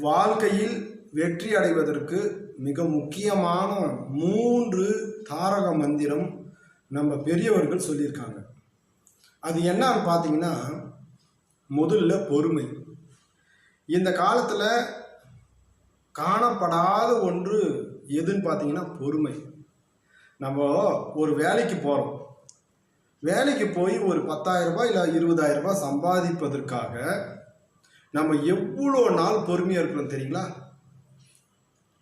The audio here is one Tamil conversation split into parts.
வாழ்க்கையில் வெற்றி அடைவதற்கு மிக முக்கியமான மூன்று தாரக மந்திரம் நம்ம பெரியவர்கள் சொல்லியிருக்காங்க. அது என்னன்னு பார்த்தீங்கன்னா முதல்ல பொறுமை. இந்த காலத்தில் காணப்படாத ஒன்று எதுன்னு பார்த்தீங்கன்னா பொறுமை. நம்ம ஒரு வேலைக்கு போகிறோம் வேலைக்கு போய் ஒரு பத்தாயிரம் ரூபாய் இல்லை இருபதாயிரம் ரூபாய் சம்பாதிப்பதற்காக நம்ம எவ்வளோ நாள் பொறுமையாக இருக்கிறோம் தெரியுங்களா?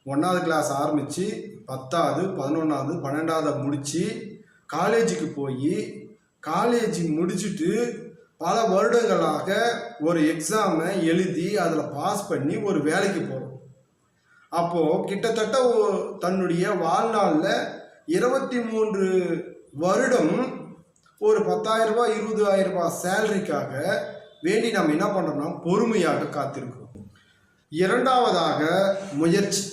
ஒன்றாவது கிளாஸ் ஆரம்பித்து பத்தாவது பதினொன்றாவது பன்னெண்டாவது முடித்து காலேஜுக்கு போய் காலேஜ் முடிச்சுட்டு பல வருடங்களாக ஒரு எக்ஸாமை எழுதி அதில் பாஸ் பண்ணி ஒரு வேலைக்கு போகிறோம் அப்போது கிட்டத்தட்ட தன்னுடைய வாழ்நாளில் இருபத்தி மூன்று வருடம் ஒரு பத்தாயிரரூபா இருபதாயிரரூபா சேலரிக்காக வேண்டி நம்ம என்ன பண்ணுறோம்னா பொறுமையாக காத்திருக்கிறோம். இரண்டாவதாக முயற்சி.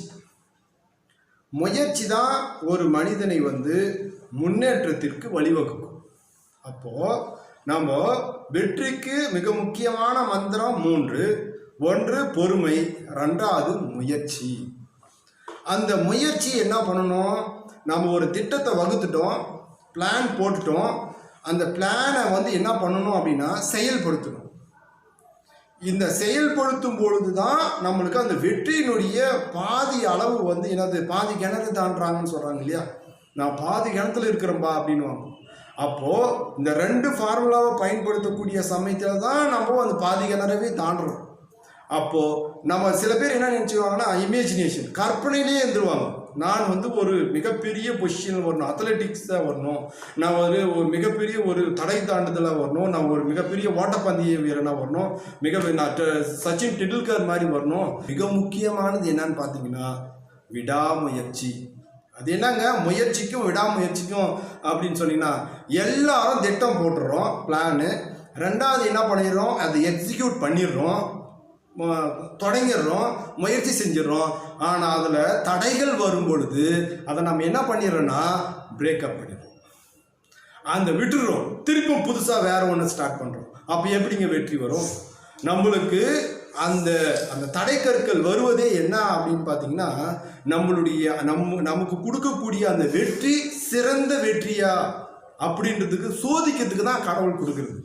முயற்சி தான் ஒரு மனிதனை வந்து முன்னேற்றத்திற்கு வழிவகுக்கும். அப்போது நம்ம வெற்றிக்கு மிக முக்கியமான மந்திரம் மூன்று. ஒன்று பொறுமை ரெண்டாவது முயற்சி. அந்த முயற்சி என்ன பண்ணணும்? நம்ம ஒரு திட்டத்தை வகுத்துட்டோம் பிளான் போட்டுட்டோம். அந்த பிளானை வந்து என்ன பண்ணணும் அப்படின்னா செயல்படுத்தணும். இந்த செயல்படுத்தும் பொழுது தான் நம்மளுக்கு அந்த வெற்றியினுடைய பாதி அளவு வந்து என்னது பாதி கிணறு தாண்டுறாங்கன்னு சொல்கிறாங்க இல்லையா? நான் பாதி கிணத்துல இருக்கிறேன்பா அப்படின்னுவாங்க. அப்போது இந்த ரெண்டு ஃபார்முலாவை பயன்படுத்தக்கூடிய சமயத்தில் தான் நம்ம அந்த பாதி கிணறவே தாண்டுறோம். அப்போது நம்ம சில பேர் என்ன நினச்சிக்குவாங்கன்னா இமேஜினேஷன் கற்பனையிலே இருந்துருவாங்க நான் வந்து ஒரு மிகப்பெரிய பொசிஷனில் வரணும் அத்லெட்டிக்ஸாக வரணும். நான் ஒரு ஒரு மிகப்பெரிய ஒரு தடை தாண்டுதலாக வரணும். நான் ஒரு மிகப்பெரிய ஓட்டப்பந்தய வீரனாக வரணும். மிக நான் சச்சின் டெண்டுல்கர் மாதிரி வரணும். மிக முக்கியமானது என்னன்னு பார்த்தீங்கன்னா விடாமுயற்சி. அது என்னங்க? முயற்சிக்கும் விடாமுயற்சிக்கும் அப்படின்னு சொன்னீங்கன்னா எல்லாரும் திட்டம் போட்டுடுறோம் பிளானு ரெண்டாவது என்ன பண்ணிடுறோம்? அதை எக்ஸிக்யூட் பண்ணிடுறோம். தொடங்கிடுறோம் முயற்சி செஞ்சிடறோம். ஆனால் அதில் தடைகள் வரும் பொழுது அதை நம்ம என்ன பண்ணிடுறோன்னா பிரேக்கப் பண்ணிடுறோம். அந்த விட்டுடுறோம். திருப்பும் புதுசாக வேற ஒன்று ஸ்டார்ட் பண்ணுறோம் அப்போ எப்படிங்க வெற்றி வரும்? நம்மளுக்கு அந்த அந்த தடைக்கற்கள் வருவதே என்ன அப்படின்னு பார்த்தீங்கன்னா நம்மளுடைய நம் நமக்கு கொடுக்கக்கூடிய அந்த வெற்றி சிறந்த வெற்றியா அப்படின்றதுக்கு சோதிக்கிறதுக்கு தான் கடவுள் கொடுக்குறது.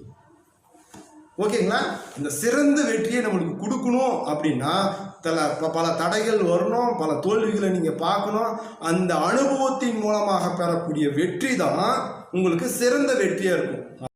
ஓகேங்களா? இந்த சிறந்த வெற்றியை நம்மளுக்கு கொடுக்கணும் அப்படின்னா தல ப- பல தடைகள் வரணும் பல தோல்விகளை நீங்கள் பார்க்கணும். அந்த அனுபவத்தின் மூலமாக பெறக்கூடிய வெற்றி தான் உங்களுக்கு சிறந்த வெற்றியாக இருக்கும்.